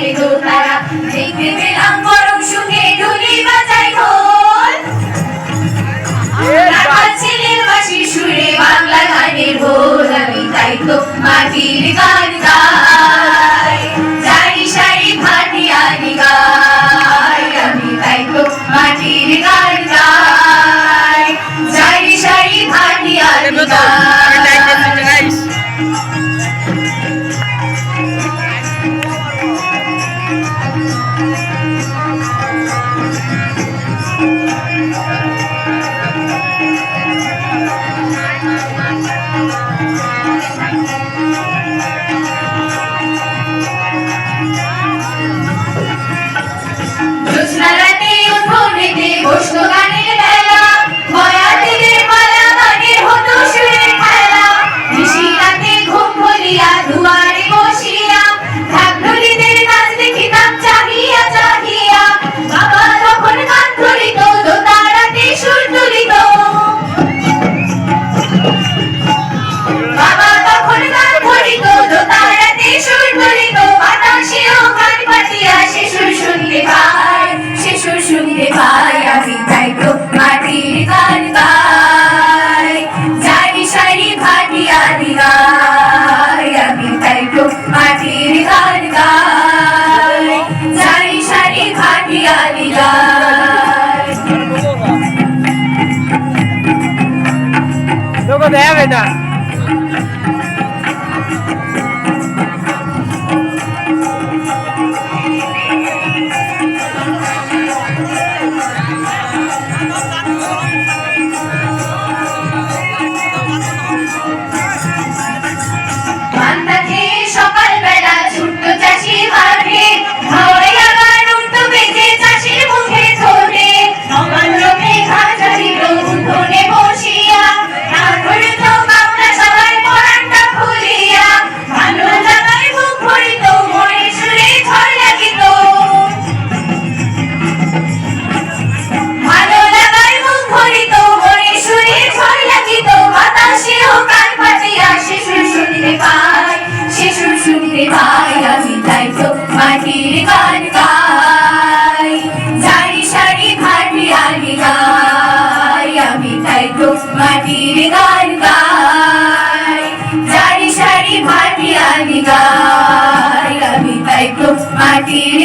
পেল তারা যেতে পেলাম Luego de Avena. গান গাই সারি সারি ভাটি আমি গাই, আমি তাই তো মাটির গান গাই। সারি সারি ভাটি আমি গাই, আমি তাই তো মাটির